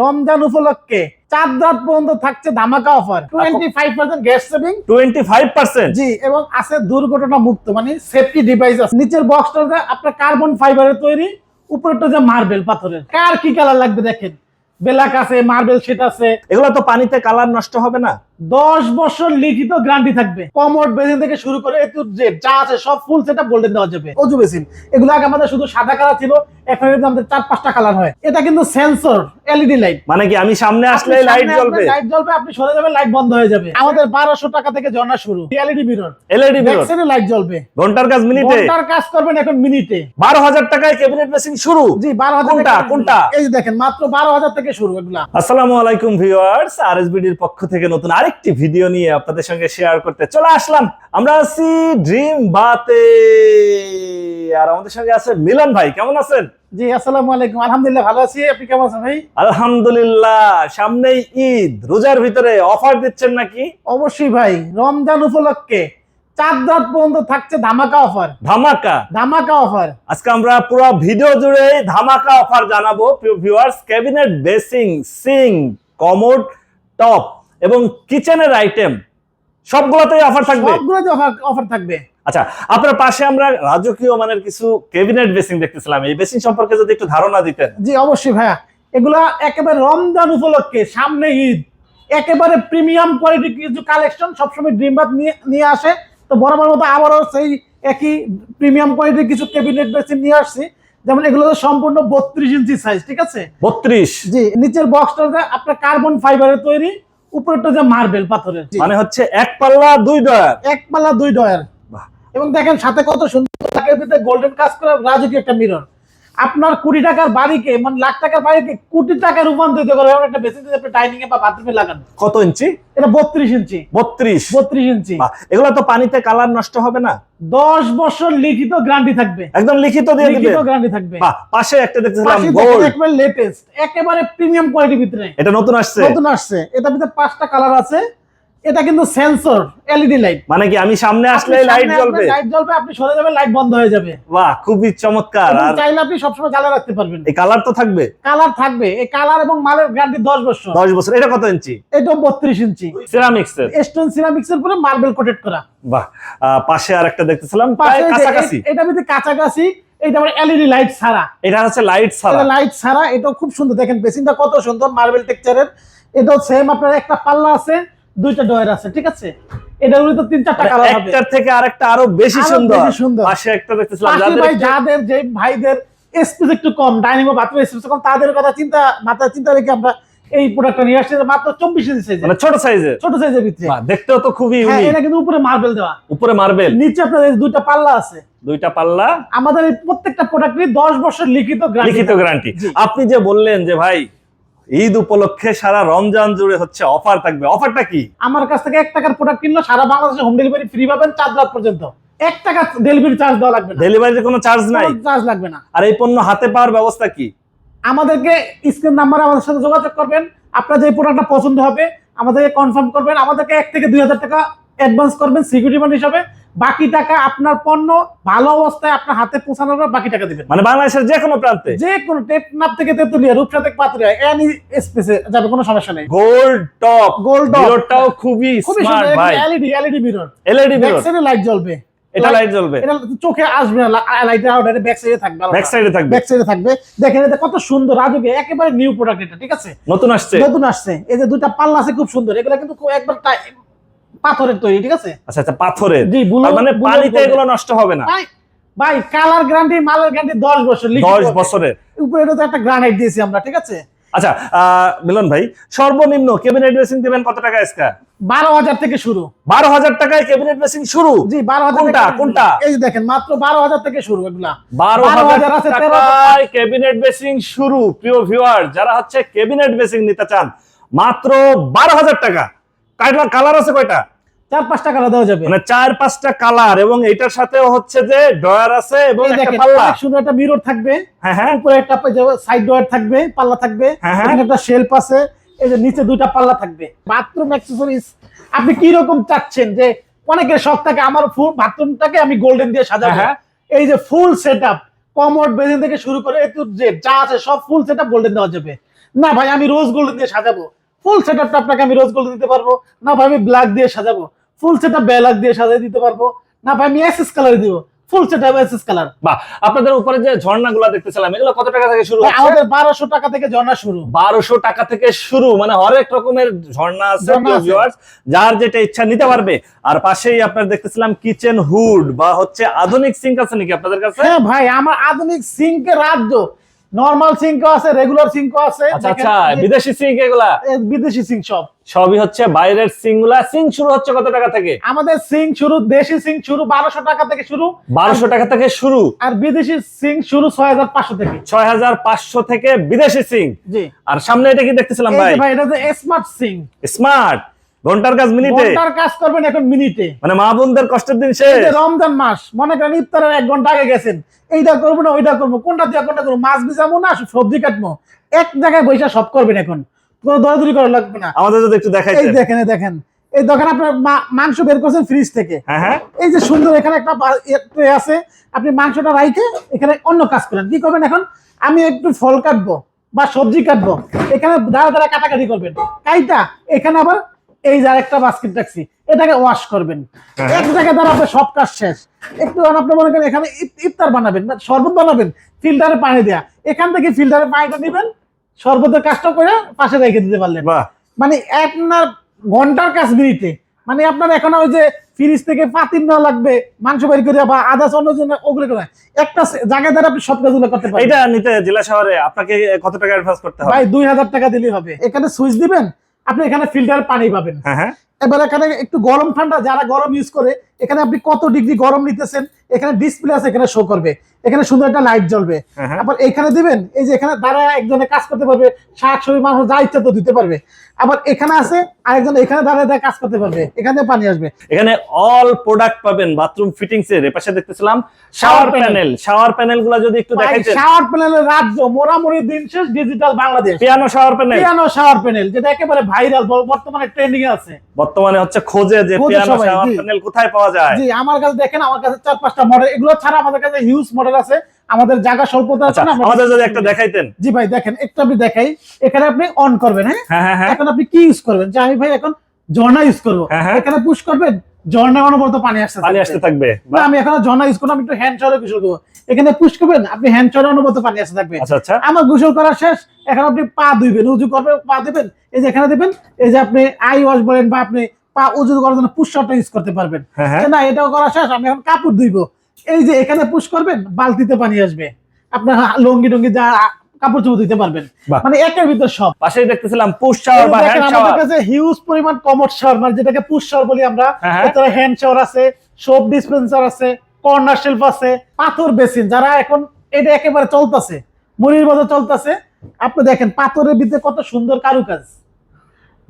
রমজান উপলক্ষে চার রাত পর্যন্ত থাকছে ধামাকা offer. Twenty five percent gas saving twenty five percent জি এবং আছে দুর্ঘটনা মুক্ত মানে সেফটি ডিভাইস আছে। নিচের বক্সটা আপনার কার্বন ফাইবারের তৈরি উপরেরটা যে মার্বেল পাথরের। কার কি কালার লাগবে দেখেন? বেলাক আছে মার্বেল সেট আছে। এগুলো তো পানিতে কালার নষ্ট হবে না। দশ বছর লিখিত গ্যারান্টি থাকবে। কমোড বেসিন থেকে শুরু করে যা আছে সব ফুল সেটা গোল্ডেন দেওয়া যাবে। অজু বেসিন এগুলো আগে আমাদের শুধু সাদা কালার ছিল এখন আমাদের চার পাঁচটা কালার হয়। এটা কিন্তু সেন্সর এলইডি লাইট মানে কি আমি সামনে আসলে লাইট জ্বলবে? লাইট জ্বলবে আপনি সরে যাবেন লাইট বন্ধ হয়ে যাবে। আমাদের বারোশো টাকা থেকে ঝর্ণা শুরু। LED mirror LED mirror light জ্বলবে। ঘণ্টার কাজ মিনিটে ঘণ্টার কাজ করবেন এখন মিনিটে বারো হাজার টাকায় ক্যাবিনেট মেশিন শুরু। জি বারো হাজার কোনটা? কোনটা? এই দেখেন মাত্র বারো হাজার থেকে শুরু এগুলা। আসসালামু আলাইকুম ভিউয়ার্স আরএসবিডির পক্ষ থেকে নতুন আরেকটি ভিডিও নিয়ে আপনাদের সঙ্গে শেয়ার করতে চলে আসলাম। আমরা আছি ড্রিম বাতে আর আমাদের সঙ্গে আছে মিলন ভাই কেমন আছেন? জি আসসালামু আলাইকুম। আলহামদুলিল্লাহ ভালো আছি। আপনি কেমন আছেন ভাই? আলহামদুলিল্লাহ সামনেই ঈদ। রোজার ভিতরে অফার দিচ্ছেন নাকি? অবশ্যই ভাই রমজান উপলক্ষে চার রাত পর্যন্ত থাকছে ধামাকা অফার ধামাকা? ধামাকা অফার আজকে আমরা পুরো ভিডিও জুড়ে ধামাকা অফার জানাব। Viewers cabinet basin sink commode top এবং কিচেনের আইটেম সবগুলোতেই অফার থাকবে? সবগুলো অফার অফার থাকবে। আচ্ছা আপনার পাশে আমরা রাজকীয় মানের কিছু ক্যাবিনেট বেসিং দেখতেছিলাম। এই বেসিং সম্পর্কে যদি একটু ধারণা দিতেন। জি অবশ্যই ভাইয়া। এগুলা একেবারে রমজান উপলক্ষে সামনে ঈদ। একেবারে প্রিমিয়াম কোয়ালিটি কিছু কালেকশন সবসময় ড্রিমবাদ নিয়ে নিয়ে আসে। তো বরাবর মতো আবারও সেই একই প্রিমিয়াম কোয়ালিটির কিছু ক্যাবিনেট বেসিন নিয়ে আসছি। যেমন এগুলো তো সম্পূর্ণ বত্রিশ ইঞ্চি সাইজ ঠিক আছে? বত্রিশ? জি নিচের বক্সটা আপনার কার্বন ফাইবারের তৈরি। উপরেরটা যে মার্বেল পাথরের। মানে হচ্ছে এক পাল্লা দুই ডয়ার। এক পাল্লা দুই ডয়ার। এবং দেখেন সাথে কত সুন্দর তাকের ভিতরে গোল্ডেন কাজ করা রাজকীয় একটা মিরর আপনার কোটি টাকার বাড়িকে মানে লাখ টাকার বাড়িকে কোটি টাকা রূপান্তরিত করে এমন একটা বেসিন আপনি ডাইনিং এ বা বাথরুমে লাগান। কত ইঞ্চি? এটা বত্রিশ ইঞ্চি। বত্রিশ। বত্রিশ ইঞ্চি। এগুলো তো পানিতে কালার নষ্ট হবে না? দশ বছর লিখিত গ্যারান্টি থাকবে। একদম লিখিত দিয়ে দিবে লিখিত গ্যারান্টি থাকবে। বাহ, পাশে একটা দেখতেছিলাম গোল্ড একেবারে লেটেস্ট একেবারে প্রিমিয়াম কোয়ালিটির ভিতরে। এটা নতুন আসছে। নতুন আসছে। এটার ভিতরে পাঁচটা কালার আছে। এটা কিন্তু সেন্সর এলইডি লাইট মানে কি আমি সামনে আসলে লাইট জ্বলবে? লাইট জ্বলবে আপনি সরে যাবেন লাইট বন্ধ হয়ে যাবে। বাহ খুবই চমৎকার। আর চাইলে আপনি সবসময় জ্বালা রাখতে পারবেন। এই কালার তো থাকবে? কালার থাকবে। এই কালার এবং মালের গ্যারান্টি দশ বছর। দশ বছর। এটা কত ইঞ্চি? এটা বত্রিশ ইঞ্চি। সিরামিক্স এর স্টোন সিরামিক্স এর পুরো মার্বেল কোটেড করা। বাহ পাশে আর একটা দেখতেছিলাম কাছাকাছি। এটা ভিতরে কাছাকাছি। এটা আমার এলইডি লাইট ছাড়া। এটা হচ্ছে লাইট ছাড়া। এটা লাইট ছাড়া। এটা খুব সুন্দর। দেখেন বেসিনটা কত সুন্দর মার্বেল টেক্সচারের এটাও সেম আপনার একটা পাল্লা আছে। দুইটা ডয়ার আছে ঠিক আছে? এটা তো তিন চারটা মানে কালার হবে। একটার থেকে আরেকটা আরও বেশি সুন্দর। সুন্দর। পাশে একটা দেখতেছিলাম যাদের ভাই যাদের যে ভাইদের স্পেস একটু কম ডাইনিং বাথরুম স্পেস কম তাদের কথা চিন্তা মাথায় চিন্তা রেখে আমরা এই প্রোডাক্টটা নিয়ে আসছি। মাত্র চব্বিশ ইঞ্চি সাইজে মানে ছোট সাইজের ছোট সাইজের ভিতরে। দেখতেও তো খুবই হ্যাঁ এটা কিন্তু উপরে মার্বেল দেওয়া। উপরে মার্বেল নিচে আপনার এই দুইটা পাল্লা আছে। দুইটা পাল্লা। আমাদের এই প্রত্যেকটা প্রোডাক্টই দশ বছর লিখিত লিখিত গ্যারান্টি আপনি যে বললেন যে ভাই ঈদ উপলক্ষে সারা রমজান জুড়ে হচ্ছে অফার থাকবে। অফারটা কি? আমার কাছ থেকে এক টাকার প্রোডাক্ট কিনলো সারা বাংলাদেশে হোম ডেলিভারি ফ্রি পাবেন চার রাত পর্যন্ত। এক টাকা ডেলিভারি চার্জ দেওয়া লাগবে না। ডেলিভারির কোনো চার্জ নাই? চার্জ লাগবে না। আর এই পণ্য হাতে পাওয়ার ব্যবস্থা কি? আমাদেরকে স্ক্রিন নাম্বারে আমাদের সাথে যোগাযোগ করবেন। আপনার যে প্রোডাক্টটা পছন্দ হবে আমাদেরকে কনফার্ম করবেন। আমাদেরকে এক থেকে দুই হাজার টাকা অ্যাডভান্স করবেন সিকিউরিটি মানি হিসাবে। বাকি টাকা আপনার পণ্য ভালো অবস্থায় আপনার হাতে পৌঁছানোর পর বাকি টাকা দিবেন। মানে বাংলাদেশের যে কোনো প্রান্তে? যে কোনো টেকনাপ থেকে তেতুলিয়া রূপসা থেকে পাতুলিয়া এনি স্পেসে যাবে কোনো সমস্যা নেই। গোল্ড টপ গোল্ড মিররটাও খুবই খুবই স্মার্ট ভাই। LED LED mirror LED mirror সাইডে লাইট জ্বলবে। এটা লাইট জ্বলবে। এটা চোখে আসবে না লাইটের আউট ব্যাক সাইডে থাকবে ব্যাক সাইডে থাকবে। ব্যাক সাইডে থাকবে। দেখেন এটা কত সুন্দর রাজুকে একেবারে নিউ প্রোডাক্ট এটা ঠিক আছে? নতুন আসছে। নতুন আসছে। এই যে দুইটা পাল্লা আছে খুব সুন্দর। এগুলো কিন্তু একবার পাথরের তৈরি ঠিক আছে? আচ্ছা আচ্ছা পাথরের। জি মানে পানিতে এগুলো নষ্ট হবে না। ভাই কালার গ্যারান্টি মালের গ্যারান্টি দশ বছর লিখিত দশ হবে। বছরের। উপরে এটা তো একটা গ্রানাইট দিয়েছি আমরা ঠিক আছে? আচ্ছা মিলন ভাই সর্বনিম্ন ক্যাবিনেট ড্রেসিং দিবেন কত টাকা এসকা বারো হাজার থেকে শুরু। বারো হাজার টাকায় ক্যাবিনেট ড্রেসিং শুরু? জি বারো হাজার কোনটা? কোনটা? এই যে দেখেন মাত্র বারো হাজার থেকে শুরু এগুলা। বারো 12,000 হাজার আছে, 13,000 টাকায় ক্যাবিনেট বেসিং শুরু প্রিয় ভিউয়ার যারা হচ্ছে ক্যাবিনেট বেসিং নিতে চান মাত্র বারো হাজার টাকা। কালার আছে কয়টা? চার পাঁচ টাকা দেওয়া যাবে। মানে চার পাঁচটা কালার এবং এটার সাথে হচ্ছে যে ডয়ার আছে এবং একটা পাল্লা। সুন্দর একটা মিরর থাকবে। হ্যাঁ হ্যাঁ। উপরে একটা সাইড ডোয়ার থাকবে পাল্লা থাকবে। হ্যাঁ, হ্যাঁ। এখানে একটা শেলফ আছে। এই যে নিচে দুইটা পাল্লা থাকবে। বাথরুম অ্যাক্সেসরিজ আপনি কি রকম চাচ্ছেন যে অনেকের শখ থাকে আমার ফুল বাথরুমটাকে আমি গোল্ডেন দিয়ে সাজাবো। হ্যাঁ, এই যে ফুল সেটআপ কমোড বেসিন থেকে শুরু করে এ টু জেড যা আছে সব ফুল সেটআপ গোল্ডেন দেওয়া যাবে। না ভাই আমি রোজ গোল্ড দিয়ে সাজাবো। ফুল সেটআপটা আপনাকে আমি রোজ গোল্ডেন দিতে পারব। না ভাই আমি ব্ল্যাক দিয়ে সাজাবো। ফুল সেটআপ ব্ল্যাক দিয়ে সাজিয়ে দিতে পারব। না ভাই আমি এসএস কালার দিব। ফুল সেটআপ এসএস কালার বাহ আপনাদের উপরে যে ঝর্ণাগুলো দেখতেছিলাম এগুলো কত টাকা থেকে শুরু আমাদের বারোশো টাকা থেকে ঝর্ণা শুরু। বারোশো টাকা থেকে শুরু মানে হরেক রকমের ঝর্ণা আছে viewers, যার যেটা ইচ্ছা নিতে পারবে। আর পাশেই আপনার দেখতেছিলাম কিচেন হুড বা হচ্ছে আধুনিক সিঙ্ক আছে নাকি আপনাদের কাছে? হ্যাঁ ভাই আমার আধুনিক সিঙ্কের রাজ্য। নর্মাল সিঙ্কও আছে রেগুলার সিঙ্কও আছে আচ্ছা আচ্ছা বিদেশি সিঙ্ক এগুলা? বিদেশি সিঙ্ক সব। সবই হচ্ছে বাইরের সিঙ্কগুলা। সিঙ্ক শুরু হচ্ছে কত টাকা থেকে? আমাদের সিং শুরু দেশি সিং শুরু বারোশো টাকা থেকে শুরু। বারোশো টাকা থেকে শুরু। আর বিদেশি সিং শুরু ছয় হাজার পাঁচশো থেকে। ছয় হাজার পাঁচশো থেকে বিদেশি সিং জি। আর সামনে এটা কি দেখতেছিলাম ভাই? ভাই এটা স্মার্ট সিঙ্ক স্মার্ট ঘণ্টার কাজ মিনিটে? ঘণ্টার কাজ করবেন এখন মিনিটে। মানে মা বোনদের কষ্টের দিন শেষ। রমজান মাস মনে করেন ইফতারের এক ঘণ্টা আগে গেছেন এইটা করব না ওইটা করব কোনটা দিয়ে কোনটা করব মাছ বিছাবো না সবজি কাটবো? এক জায়গায় বৈশা সব করবেন এখন। কোনো করা লাগবে না। আমাদের যদি একটু এই দেখেন দেখেন। এই দেখেন আপনার মাংস বের করছেন ফ্রিজ থেকে। হ্যাঁ হ্যাঁ। এই যে সুন্দর এখানে একটা ইয়ে আছে। আপনি মাংসটা রাইখে এখানে অন্য কাজ করেন। কি করবেন এখন? আমি একটু ফল কাটবো বা সবজি কাটবো। এখানে দাঁড়া দাঁড়া কাটাকাটি করবেন। কাইটা এখানে আবার এই যে একটা বাস্কেট রাখছি এটাকে ওয়াশ করবেন। হ্যাঁ। এক জায়গায় দ্বারা আপনার সব কাজ শেষ। একটু আপনি মনে করেন এখানে ইফতার বানাবেন বা শরবত বানাবেন ফিল্টারে পানি দেয়া। এখান থেকে ফিল্টারে পানিটা দিবেন শরবতের কাজটা করে পাশে রেখে দিতে পারলেন। মানে আপনার ঘণ্টার কাজ মিনিটে মানে আপনার এখন ওই যে ফ্রিজ থেকে পাতিল না লাগবে মাংস বের করে বা আদা অন্য জন্য ওগুলো করে। একটা জায়গায় দ্বারা আপনি সব কাজগুলো করতে পারেন এটা নিতে জেলা শহরে আপনাকে কত টাকা অ্যাডভান্স করতে হবে? ভাই দুই হাজার টাকা দিলেই হবে। এখানে সুইচ দিবেন আপনি এখানে ফিল্টার পানি পাবেন। হ্যাঁ হ্যাঁ। এবার এখানে একটু গরম ঠান্ডা যারা গরম ইউজ করে এখানে আপনি কত ডিগ্রি গরম নিতেছেন? এখানে ডিসপ্লে আছে এখানে শো করবে। এখানে সুন্দর একটা লাইট জ্বলবে। হ্যাঁ, হ্যাঁ। আবার এখানে দিবেন এই যে এখানে দ্বারা একজনে কাজ করতে পারবে শাক সবজি মাংস যা ইচ্ছা তো দিতে পারবে। আবার এখানে আছে আরেকজন এখানে দাঁড়ায় দাঁড়ায় কাজ করতে পারবে এখানে পানি আসবে। এখানে অল প্রোডাক্ট পাবেন বাথরুম ফিটিংস এর এপাশে দেখতেছিলাম শাওয়ার প্যানেল শাওয়ার প্যানেলগুলা যদি একটু দেখাইতেন শাওয়ার প্যানেলের রাজ্য মোরামুরি দিন শেষ digital Bangladesh. Piano shower panel piano shower panel যেটা একেবারে ভাইরাল বর্তমানে ট্রেন্ডিং এ আছে। বর্তমানে হচ্ছে খোঁজে যে পিয়ানো শাওয়ার প্যানেল কোথায় পাওয়া যায়। জি আমার কাছে দেখেন আমার কাছে চার পাঁচটা মডেল এগুলো ছাড়া আমাদের কাছে হিউজ মডেল আছে। আমাদের জায়গা স্বল্পতা আছে আচ্ছা না, আমাদের যদি একটা দেখাইতেন। জি ভাই দেখেন একটু আপনি দেখাই। এখানে আপনি অন করবেন হ্যাঁ? হ্যাঁ হ্যাঁ হ্যাঁ। এখন আপনি কি ইউজ করবেন? যে আমি ভাই এখন ঝর্ণা ইউজ করব। হ্যাঁ। এখানে পুশ করবেন ঝর্ণা অনবরত পানি আসছে পানি আসতে থাকবে। না আমি এখন ঝর্ণা ইউজ করব আমি একটু হ্যান্ড শাওয়ারে গোসল করব। এখানে পুশ করবেন আপনি হ্যান্ড শাওয়ারে অনবরত পানি আসতে থাকবে। আচ্ছা আচ্ছা। আমার গোসল করা শেষ এখন আপনি পা ধুইবেন উজু করবেন পা দিবেন এই যে এখানে দিবেন এই যে আপনি আই ওয়াশ বলেন বা আপনি পা উজু করার জন্য পুশ ইউজ করতে পারবেন। হ্যাঁ হ্যাঁ। না এটাও করা শেষ আমি এখন কাপড় ধুইব। এই যে এখানে পুশ করবেন বালতিতে পানি আসবে। আপনার লঙ্গি টঙ্গি যা কাপড় চোপড় দিতে পারবেন। মানে একের ভিতর সব। পাশেই দেখতেছিলাম পুশ শাওয়ার বা হ্যান্ড আমাদের কাছে হিউজ পরিমাণ কমোড শাওয়ার মানে যেটাকে পুশ শাওয়ার বলি আমরা হ্যাঁ। এছাড়া হ্যান্ড শাওয়ার আছে সোপ ডিসপেন্সার আছে কর্নার শেলফ আছে পাথর বেসিন যারা এখন এটা একেবারে চলতেছে মনির মতো চলতেছে। আপনি দেখেন পাথরের ভিতরে কত সুন্দর কারুকাজ।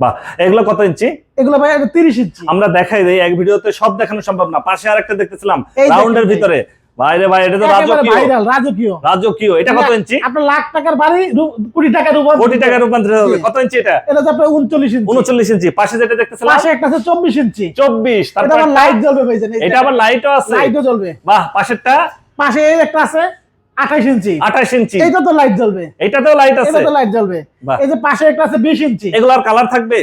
বাহ এগুলো কত ইঞ্চি? এগুলো ভাই তিরিশ ইঞ্চি। আমরা দেখাই দেই এক ভিডিওতে সব দেখানো সম্ভব না। পাশে আরেকটা দেখতেছিলাম রাউন্ডের ভিতরে। বাইরে ভাই এটা তো রাজকীয়। রাজকীয়। রাজকীয় এটা কত ইঞ্চি? আপনার লাখ টাকার বাড়ি কোটি টাকার উপর কোটি টাকা রূপান্তরিত হবে। কত ইঞ্চি এটা? এটা হচ্ছে আপনার উনচল্লিশ ইঞ্চি। উনচল্লিশ ইঞ্চি। পাশে যেটা দেখতেছিলাম? পাশে একটা আছে চব্বিশ ইঞ্চি। চব্বিশ এটা তারপর আবার লাইট জ্বলবে ভাই জানেন। এটা আবার লাইটও আছে। লাইটও জ্বলবে। বাহ পাশেরটা? পাশে একটা আছে। আঠাইশ ইঞ্চি। আঠাশ ইঞ্চি। এইটা তো লাইট জ্বলবে। এটাতেও লাইট আছে। এটা তো লাইট জ্বলবে। এই যে পাশে একটা আছে বিশ ইঞ্চি। এগুলার কালার থাকবে?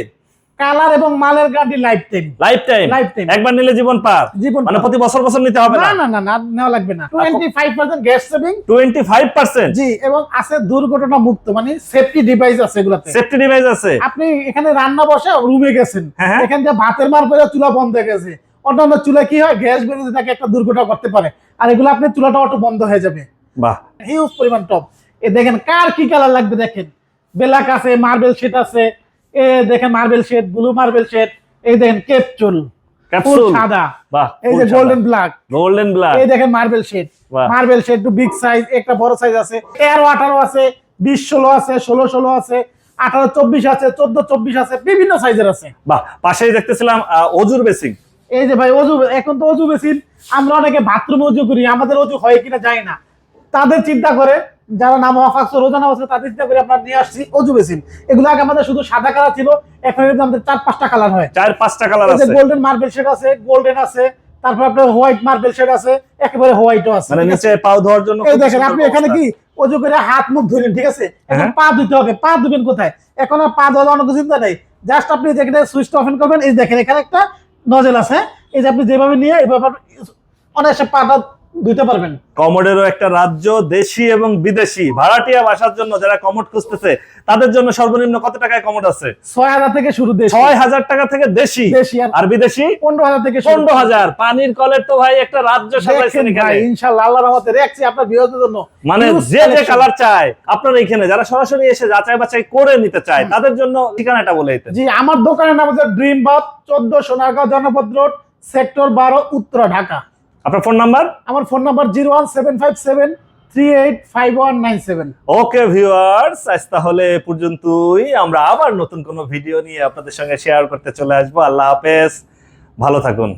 কালার এবং মালের guarantee life time life time Lifetime। একবার নিলে জীবন পার। জীবন মানে প্রতি বছর বছর নিতে হবে না? না না না নেওয়া লাগবে না। Twenty five percent gas saving twenty five percent জি এবং আছে দুর্ঘটনা মুক্ত মানে সেফটি ডিভাইস আছে এগুলাতে। সেফটি ডিভাইস আছে। আপনি এখানে রান্না বসে রুমে গেছেন। হ্যাঁ, হ্যাঁ। এখান থেকে ভাতের মার করে চুলা বন্ধ হয়ে গেছে। অন্যান্য চুলা কি হয়? গ্যাস বেরোতে থাকে একটা দুর্ঘটনা করতে পারে। আর এগুলো আপনি চুলাটা অটো বন্ধ হয়ে যাবে। বাহ। হিউজ পরিমাণ টপ এ দেখেন কার কি কালার লাগবে দেখেন? ব্ল্যাক আছে মার্বেল শেড আছে। এ দেখেন marble shade blue marble shade এই দেখেন কেপ চুল ফুল ক্যাপসুল সাদা এই যে গোল্ডেন ব্ল্যাক গোল্ডেন ব্লাড এই দেখেন মার্বেল শেড মার্বেল শেড একটু বিগ সাইজ একটা বড় সাইজ আছে। তেরো আঠারো আছে বিশ ষোলো আছে ষোলো ষোলো আছে আঠারো চব্বিশ আছে চোদ্দ চব্বিশ আছে বিভিন্ন সাইজের আছে। বাহ পাশেই দেখতেছিলাম অজুর বেসিং এই যে ভাই অজু এখন তো অজু বেসিন আমরা অনেকে বাথরুম অজু করি আমাদের অজু হয় কিনা জানি না। তাদের চিন্তা করে যারা নাম অফাক্স রোজানা আছে তাদের চিন্তা করে আমরা নিয়ে আসছি অজু বেসিন। এগুলো আগে আমাদের শুধু সাদা কালার ছিল এখন আমাদের চার পাঁচটা কালার হয়। চার পাঁচটা কালার আছে। গোল্ডেন মার্বেল শেড আছে গোল্ডেন আছে তারপর আপনার হোয়াইট মার্বেল শেড আছে একেবারে হোয়াইটও আছে মানে নিচে পাও ধোয়ার জন্য এই দেখেন আপনি এখানে কি অজু করে হাত মুখ ধুলেন ঠিক আছে? এখন হ্যাঁ। পা ধুতে হবে। পা ধুবেন কোথায়? এখন আর পা ধোয়ার অনেক চিন্তা নেই। জাস্ট আপনি যেখানে সুইচটা অফেন করবেন। এই দেখেন এখানে একটা নজেল আছে এই যে আপনি যেভাবে নিয়ে এইভাবে অনায়াসে পাটা ধুতে পারবেন। কমোডেরও একটা রাজ্য দেশি এবং বিদেশি। ভাড়াটিয়া বাসার জন্য যারা কমোড খুঁজতেছে তাদের জন্য সর্বনিম্ন কত টাকায় কমোড আছে? ছয় হাজার থেকে শুরু ছয় হাজার টাকা থেকে দেশি। আর বিদেশি? পনেরো হাজার থেকে পনেরো হাজার। পানির কলের তো ভাই একটা রাজ্য সাজাইছেন রহমতে আপনার জন্য। মানে যে যে কালার চায় আপনার এখানে যারা সরাসরি এসে যাচাই বাছাই করে নিতে চায় তাদের জন্য ঠিকানাটা বলে দিতেন। জি আমার দোকানের নাম হচ্ছে ড্রিম বাথ চোদ্দ সোনারগাঁও জনপদ রোড সেক্টর বারো উত্তরা ঢাকা। আপনার ফোন নাম্বার আমার phone number zero one seven five seven three eight five one nine seven okay viewers আজ তাহলে পর্যন্তই। আমরা আবার নতুন কোনো ভিডিও নিয়ে আপনাদের সঙ্গে শেয়ার করতে চলে আসব। আল্লাহ হাফেজ। ভালো থাকুন।